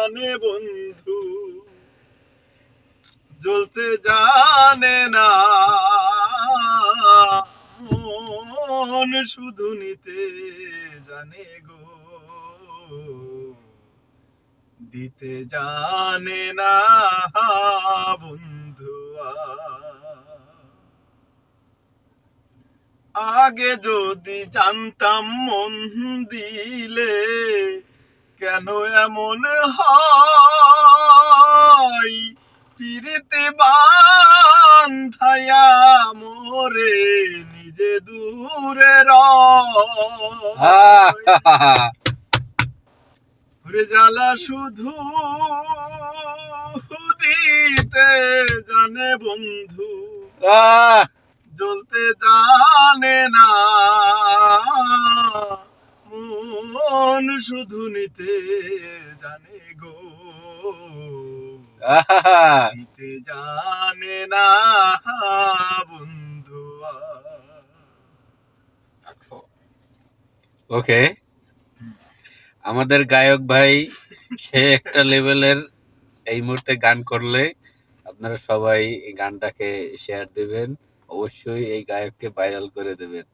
জানে বন্ধু, জ্বলতে জানে না। মন শুধু নিতে জানে গো, দিতে জানে না বন্ধু আগে যদি জানতাম মন দিলে কেন এমন হয়? পিরিতে বান্ধায়া মোরে নিজে দূরে ওরে জ্বালা শুধু দিতে জানে বন্ধু। জ্বলতে জানে মন শুধু নিতে জানে গো। দিতে জানে না বন্ধু ওকে। আমাদের গায়ক ভাই সে একটা লেভেলের এই মুহূর্তে গান করলে আপনারা সবাই এই গানটাকে শেয়ার দেবেন। অবশ্যই এই গায়ককে ভাইরাল করে দেবেন।